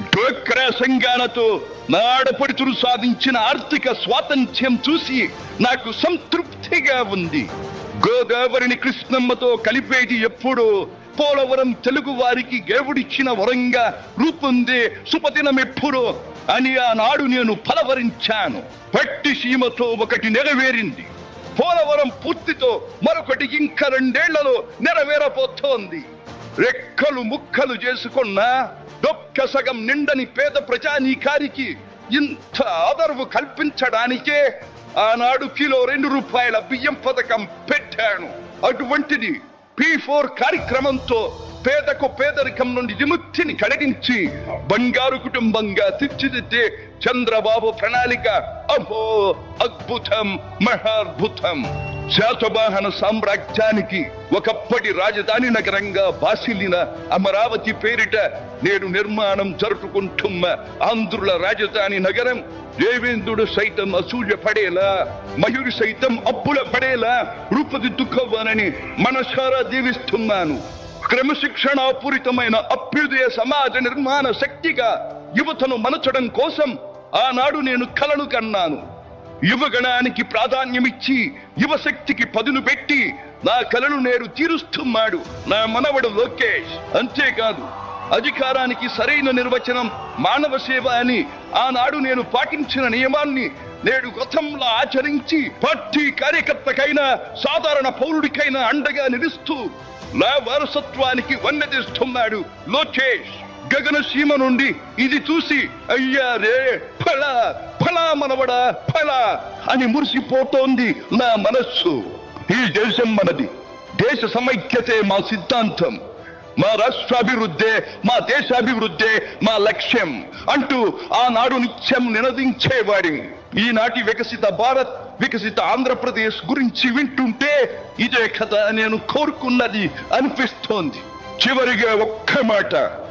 డోక్రా సంఘాలతో నా ఆడపడుచులు సాధించిన ఆర్థిక స్వాతంత్ర్యం చూసి నాకు సంతృప్తిగా ఉంది. గోదావరిని కృష్ణమ్మతో కలిపేది ఎప్పుడో పోలవరం తెలుగు వారికి దేవుడిచ్చిన వరంగా రూపొందే సుపదినం ఎప్పుడో అని ఆనాడు నేను ఫలవరించాను పట్టి సీమతో ఒకటి నెరవేరింది. పోలవరం పూర్తితో మరొకటి ఇంకా రెండేళ్ళలో నెరవేరబోతోంది. రెక్కలు ముక్కలు చేసుకున్న దొక్క సగం నిండని పేద ప్రజానీకారికి ఇంత ఆదరవు కల్పించడానికే ఆనాడు కిలో రెండు రూపాయల బియ్యం పథకం పెట్టాను. అటువంటిది పి ఫోర్ కార్యక్రమంతో పేదకు పేదరికం నుండి విముక్తిని కలిగించి బంగారు కుటుంబంగా తీర్చిదిద్దే చంద్రబాబు ప్రణాళిక. అహో అద్భుతం మహాద్భుతం. శాతవాహన సామ్రాజ్యానికి ఒకప్పటి రాజధాని నగరంగా బాసిల్లిన అమరావతి పేరిట నేడు నిర్మాణం జరుపుకుంటున్న ఆంధ్రుల రాజధాని నగరం దేవేంద్రుడు సైతం అసూయ పడేలా మయూరి సైతం అప్పుల పడేలా రూపుదిద్దుకోవాలని మనసారా దీవిస్తున్నాను. క్రమశిక్షణాపూరితమైన అభ్యుదయ సమాజ నిర్మాణ శక్తిగా యువతను మలచడం కోసం ఆనాడు నేను కలను కన్నాను. యువగణానికి ప్రాధాన్యమిచ్చి యువశక్తికి పదును పెట్టి నా కలను నేను తీరుస్తున్నాడు నా మనవడు లోకేష్. అంతేకాదు అధికారానికి సరైన నిర్వచనం మానవ సేవ అని ఆనాడు నేను పాటించిన నియమాన్ని నేడు గతంలో ఆచరించి పార్టీ కార్యకర్తకైనా సాధారణ పౌరుడికైనా అండగా నిలుస్తూ నా వారసత్వానికి వన్నదిస్తున్నాడు లోకేష్. గగన సీమ నుండి ఇది చూసి అయ్యా రే ఫల ఫలా మనవడా ఫల అని మురిసిపోతోంది నా మనస్సు. ఈ దేశం మనది. దేశ సమైక్యతే మా సిద్ధాంతం. మా రాష్ట్రాభివృద్ధే మా దేశాభివృద్ధే మా లక్ష్యం అంటూ ఆనాడు నిత్యం నినదించేవాడి. ఈనాటి వికసిత భారత్ వికసిత ఆంధ్రప్రదేశ్ గురించి వింటుంటే ఇదే కథ నేను కోరుకున్నది అనిపిస్తోంది. చివరిగా ఒక్క మాట.